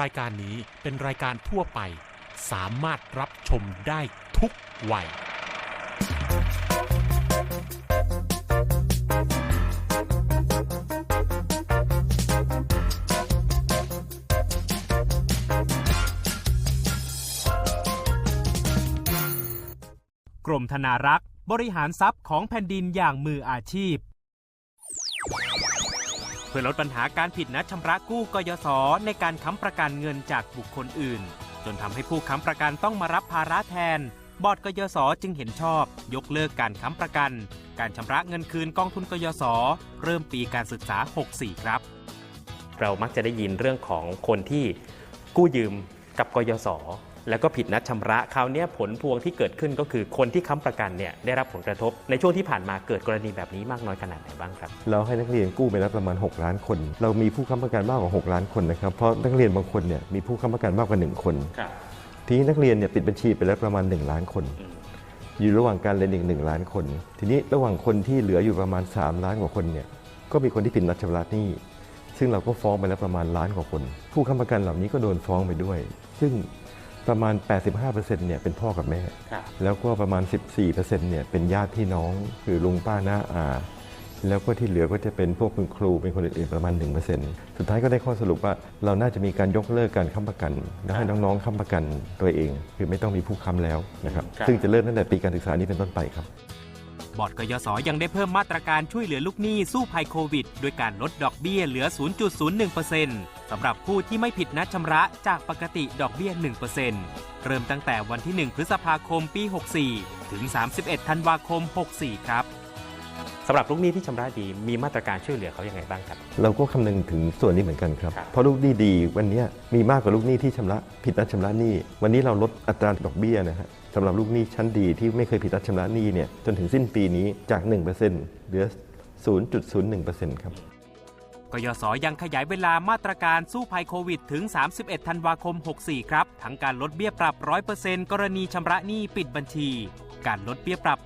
รายการนี้เป็นรายการทั่วไป สามารถรับชมได้ทุกวัย กรมธนารักษ์ บริหารทรัพย์ของแผ่นดินอย่างมืออาชีพ พื่อลดปัญหาการผิดนัดชำระกู้กยศในการค้ำประกันเงินจากบุคคลอื่น จนทำให้ผู้ค้ำประกันต้องมารับภาระแทน บอร์ดกยศจึงเห็นชอบ ยกเลิกการค้ำประกัน การชำระเงินคืนกองทุนกยศเริ่มปีการศึกษา 64 ครับ เรามักจะได้ยินเรื่องของคนที่กู้ยืมกับกยศ แล้วก็ผิดนัดชำระคราวเนี้ยผลพวงที่เกิดขึ้นก็คือคนที่ค้ำประกันเนี่ยได้รับผลกระทบ ในช่วงที่ผ่านมาเกิดกรณีแบบนี้มากน้อยขนาดไหนบ้างครับ เราให้นักเรียนกู้ไปแล้วประมาณ 6 ล้านคน เรามีผู้ค้ำประกันมากกว่า 6 ล้านคนนะครับเพราะนักเรียนบางคนเนี่ยมีผู้ค้ำประกันมากกว่า 1 คนครับทีนี้นักเรียนเนี่ยปิดบัญชีไปแล้วประมาณ 1 ล้านคน อยู่ระหว่างการเรียนอีก1ล้านคน ทีนี้ระหว่างคนที่เหลืออยู่ประมาณ 3 ล้านกว่าคนเนี่ยก็มีคนที่ผิดนัดชำระหนี้ซึ่งเราก็ฟ้องไปแล้วประมาณล้านกว่าคน ผู้ค้ำประกันเหล่านี้ก็โดนฟ้องไปด้วย ซึ่ง ประมาณ 85%เนี่ยเป็นพ่อกับแม่ ครับแล้วก็ประมาณ 14%เนี่ยเป็นญาติพี่น้อง คือลุงป้าน้าอา แล้วก็ที่เหลือก็จะเป็นพวกคุณครูเป็นคนอื่นๆประมาณ 1%สุดท้ายก็ได้ข้อสรุปว่าเราน่าจะมีการยกเลิกการค้ำประกันและให้น้องๆค้ำประกันตัวเอง คือไม่ต้องมีผู้ค้ำแล้วนะครับครับ ซึ่งจะเริ่มตั้งแต่ปีการศึกษานี้เป็นต้นไปครับ บอร์ดกยศยังได้เพิ่มมาตรการช่วยเหลือลูกหนี้สู้ภัยโควิด ด้วยการลดดอกเบี้ยเหลือ 0.01%สำหรับผู้ที่ไม่ผิดนัดชำระจากปกติดอกเบี้ย 1%เริ่มตั้งแต่วันที่ 1 พฤษภาคมปี 64 ถึง 31 ธันวาคม 64 ครับสำหรับลูกหนี้ที่ชำระดีมีมาตรการช่วยเหลือเขายังไงบ้างครับ เราก็คำนึงถึงส่วนนี้เหมือนกันครับ ครับ เพราะลูกหนี้ดีวันนี้มีมากกว่าลูกหนี้ที่ชำระผิดนัดชำระหนี้ วันนี้เราลดอัตราดอกเบี้ยนะฮะสำหรับลูกหนี้ชั้นดีที่ไม่เคยผิดนัดชำระหนี้เนี่ยจนถึงสิ้นปีนี้จาก 1%เหลือ 0.01%ครับ กยศยังขยายเวลามาตรการสู้ภัยโควิดถึง 31 ธันวาคม 64 ครับ ทั้งการลดเบี้ยปรับ 100%กรณีชำระหนี้ปิดบัญชี การลดเบี้ยปรับ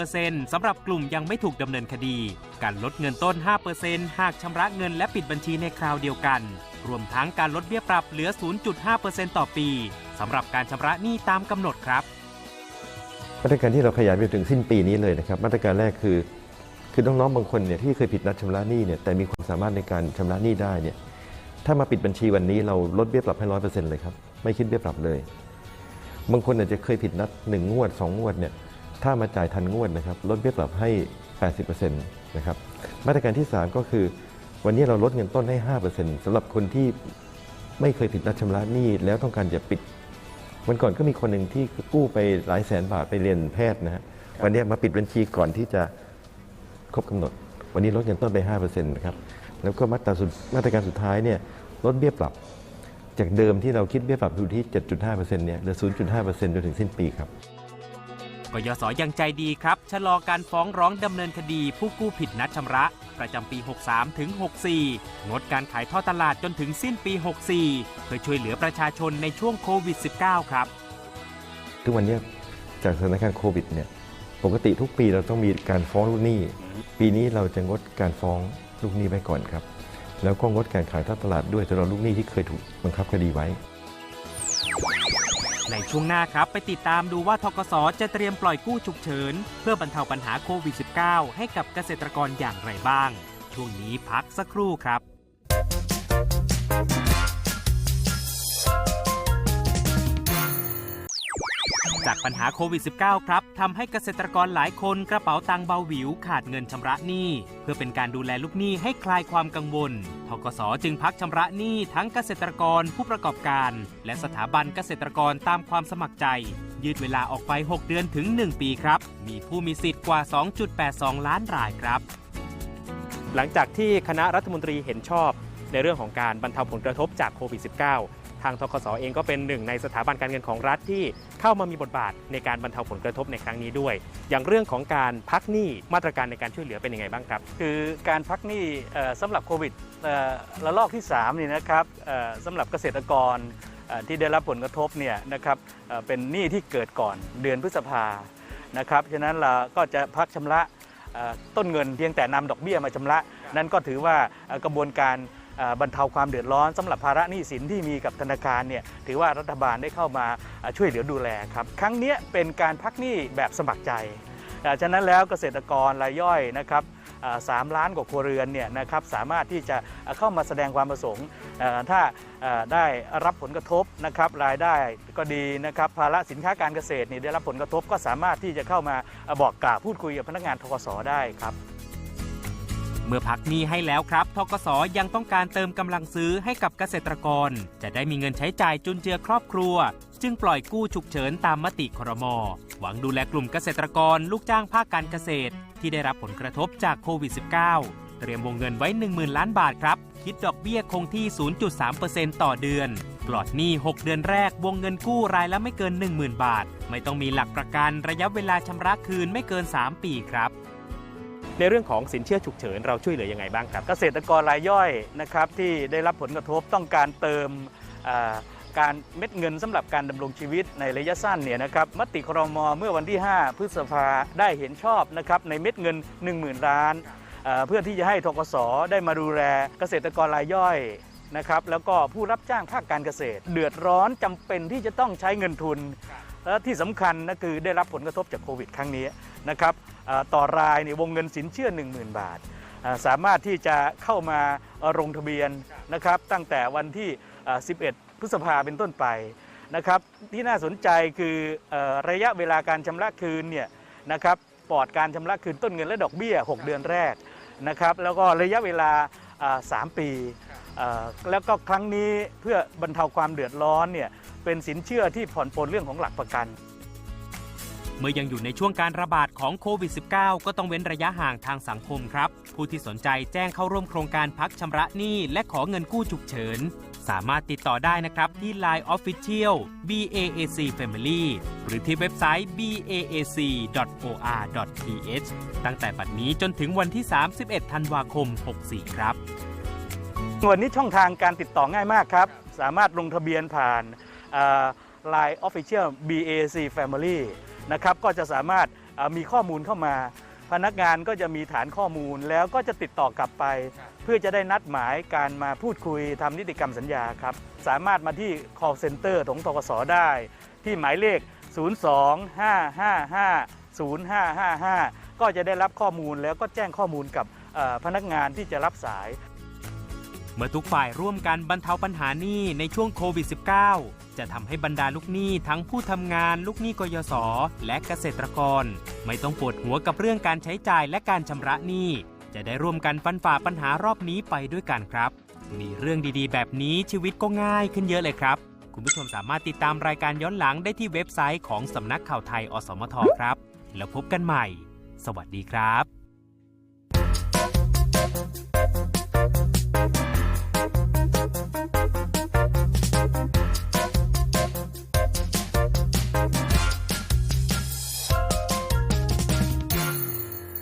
80%สำหรับกลุ่มยังไม่ถูกดำเนินคดี การลดเงินต้น 5%หากชำระเงินและปิดบัญชีในคราวเดียวกัน รวมทั้งการลดเบี้ยปรับเหลือ 0.5%ต่อปีสำหรับการชำระหนี้ตามกำหนดครับ มาตรการที่เราขยายไปถึงสิ้นปีนี้เลยนะครับ มาตรการแรกคือ คือน้องๆบางคนเนี่ยที่เคยผิดนัดชำระหนี้เนี่ยแต่มีความสามารถในการชำระหนี้ได้เนี่ยถ้ามาปิดบัญชีวันนี้เราลดเบี้ยปรับให้ร้อยเปอร์เซ็นต์เลยครับไม่คิดเบี้ยปรับเลย บางคนอาจจะเคยผิดนัดหนึ่งงวดสองงวดเนี่ยถ้ามาจ่ายทันงวดนะครับลดเบี้ยปรับให้80%นต์นะครับมาตรการที่3ก็คือ วันนี้เราลดเงินต้นให้5%สำหรับคนที่ไม่เคยผิดนัดชำระหนี้แล้วต้องการจะปิดวันก่อนก็มีคนหนึ่งที่กู้ไปหลายแสนบาทไปเรียนแพทย์นะฮะวันนี้มาปิดบัญชีก่อนที่จะ ครบกำหนด วันนี้ลดเงินต้นไป5%นะครับแล้วก็มาตราสุดมาตรการสุดท้ายเนี่ยลดเบี้ยปรับ จากเดิมที่เราคิดเบี้ยปรับอยู่ที่ 7.5%เนี่ยเหลือ 0.5%จนถึงสิ้นปีครับกยศยังใจดีครับ ชะลอการฟ้องร้องดำเนินคดี ผู้กู้ผิดนัดชำระ ประจำปี 63 ถึง 64 งดการขายท่อตลาดจนถึงสิ้นปี 64 เพื่อช่วยเหลือประชาชนในช่วงโควิด -19 ครับ ทุกวันนี้จากสถานการณ์โควิดเนี่ย ปกติทุกปีเราต้องมีการฟ้องลูกหนี้ ปีนี้เราจะงดการฟ้องลูกหนี้ไว้ก่อนครับ แล้วก็งดการขายท่อตลาดด้วยสำหรับลูกหนี้ที่เคยถูกบังคับคดีไว้ ในช่วงหน้าครับไปติดตามดูว่าทกสจะเตรียมปล่อยกู้ฉุกเฉิน เพื่อบรรเทาปัญหาโควิด -19 ให้กับเกษตรกรอย่างไรบ้าง ช่วงนี้พักสักครู่ครับ จากปัญหาโควิด -19 ครับทำให้เกษตรกรหลายคนกระเป๋าตังค์เบาหวิวขาดเงินชำระหนี้ เพื่อเป็นการดูแลลูกหนี้ให้คลายความกังวล ทกสจึงพักชำระหนี้ทั้งเกษตรกรผู้ประกอบการ และสถาบันเกษตรกรตามความสมัครใจ ยืดเวลาออกไป 6 เดือนถึง 1 ปีครับ มีผู้มีสิทธิ์กว่า 2.82 ล้านรายครับ หลังจากที่คณะรัฐมนตรีเห็นชอบในเรื่องของการบรรเทาผลกระทบจากโควิด -19 ทางทกสเองก็เป็นหนึ่งในสถาบันการเงินของรัฐที่เข้ามามีบทบาทในการบรรเทาผลกระทบในครั้งนี้ด้วย อย่างเรื่องของการพักหนี้มาตรการในการช่วยเหลือเป็นยังไงบ้างครับ คือการพักหนี้เอ่อสำหรับโควิดเอ่อระลอกที่3นี่นะครับเอ่อสำหรับเกษตรกรเอ่อที่ได้รับผลกระทบเนี่ยนะครับเอ่อเป็นหนี้ที่เกิดก่อนเดือนพฤษภานะครับฉะนั้นเราก็จะพักชำระเอ่อต้นเงินเพียงแต่นำดอกเบี้ยมาชำระ นั่นก็ถือว่าเอ่อกระบวนการอ่า บรรเทาความเดือดร้อนสำหรับภาระหนี้สินที่มีกับธนาคารเนี่ยถือว่ารัฐบาลได้เข้ามาช่วยเหลือดูแลครับ ครั้งเนี้ยเป็นการพักหนี้แบบสมัครใจฉะนั้นแล้วเกษตรกรรายย่อยนะครับสามล้านกว่าครัวเรือนเนี่ยนะครับสามารถที่จะเข้ามาแสดงความประสงค์ ถ้าได้รับผลกระทบนะครับรายได้ก็ดีนะครับภาระสินค้าการเกษตรนี่ได้รับผลกระทบก็สามารถที่จะเข้ามาอ่าบอกกล่าวพูดคุยกับพนักงานทกสได้ครับ เมื่อพักหนี้ให้แล้วครับทกสยังต้องการเติมกำลังซื้อให้กับเกษตรกร จะได้มีเงินใช้จ่ายจุนเจือครอบครัว จึงปล่อยกู้ฉุกเฉินตามมติครม หวังดูแลกลุ่มเกษตรกรลูกจ้างภาคการเกษตร ที่ได้รับผลกระทบจากโควิด -19 เตรียมวงเงินไว้ 10,000 ล้านบาทครับ คิดดอกเบี้ยคงที่ 0.3%ต่อเดือนปลอดหนี้ 6 เดือนแรก วงเงินกู้รายละไม่เกิน 10,000 บาท ไม่ต้องมีหลักประกันระยะเวลาชำระคืนไม่เกิน 3 ปีครับ ในเรื่องของสินเชื่อฉุกเฉินเราช่วยเหลือยังไงบ้างครับ เกษตรกรรายย่อยนะครับที่ได้รับผลกระทบต้องการเติมการเม็ดเงินสำหรับการดำรงชีวิตในระยะสั้นเนี่ยนะครับมติครมเมื่อวันที่ 5 พฤษภาได้เห็นชอบนะครับในเม็ดเงิน 10,000 ล้านอ่าเพื่อที่จะให้ทกสได้มาดูแลเกษตรกรรายย่อยนะครับแล้วก็ผู้รับจ้างภาคการเกษตร เดือดร้อนจำเป็นที่จะต้องใช้เงินทุน และที่สำคัญนะคือได้รับผลกระทบจากโควิด ครั้งนี้นะครับต่อรายเนี่วงเงินสินเชื่อ 10,000 บาทอ่าสามารถที่จะเข้ามาลงทะเบียนนะครับตั้งแต่วันที่ 11 พฤษภาเป็นต้นไปนะครับที่น่าสนใจคือระยะเวลาการชำระคืนเนี่ยนะครับปลอดการชำระคืนต้นเงินและดอกเบี้ย 6 เดือนแรกนะครับแล้วก็ระยะเวลาอ่า3ปี แล้วก็ครั้งนี้เพื่อบรรเทาความเดือดร้อนเนี่ยเป็นสินเชื่อที่ผ่อนปลนเรื่องของหลักประกัน เมื่อยังอยู่ในช่วงการระบาดของโควิด -19 ก็ต้องเว้นระยะห่างทางสังคมครับ ผู้ที่สนใจแจ้งเข้าร่วมโครงการพักชำระหนี้และขอเงินกู้ฉุกเฉิน สามารถติดต่อได้นะครับที่ Line Official BAAC Family หรือที่เว็บไซต์ baac.or.th ตั้งแต่บัดนี้จนถึงวันที่ 31 ธันวาคม 64 ครับ วันนี้ช่องทางการติดต่อง่ายมากครับ สามารถลงทะเบียนผ่าน Line Official BAC Family นะครับก็จะสามารถมีข้อมูลเข้ามา พนักงานก็จะมีฐานข้อมูลแล้วก็จะติดต่อกลับไป เพื่อจะได้นัดหมายการมาพูดคุยทำนิติกรรมสัญญาครับ สามารถมาที่ call center ของทกสได้ ที่หมายเลข 02-555-0555 ก็จะได้รับข้อมูลแล้วก็แจ้งข้อมูลกับพนักงานที่จะรับสาย เมื่อทุกฝ่ายร่วมกันบรรเทาปัญหาหนี้ในช่วงโควิด -19 จะทำให้บรรดาลูกหนี้ทั้งผู้ทำงานลูกหนี้กยศและเกษตรกร ไม่ต้องปวดหัวกับเรื่องการใช้จ่ายและการชำระหนี้ จะได้ร่วมกันฟันฝ่าปัญหารอบนี้ไปด้วยกันครับ มีเรื่องดีๆ แบบนี้ชีวิตก็ง่ายขึ้นเยอะเลยครับ คุณผู้ชมสามารถติดตามรายการย้อนหลังได้ที่เว็บไซต์ของสำนักข่าวไทยอสมทครับ แล้วพบกันใหม่ สวัสดีครับ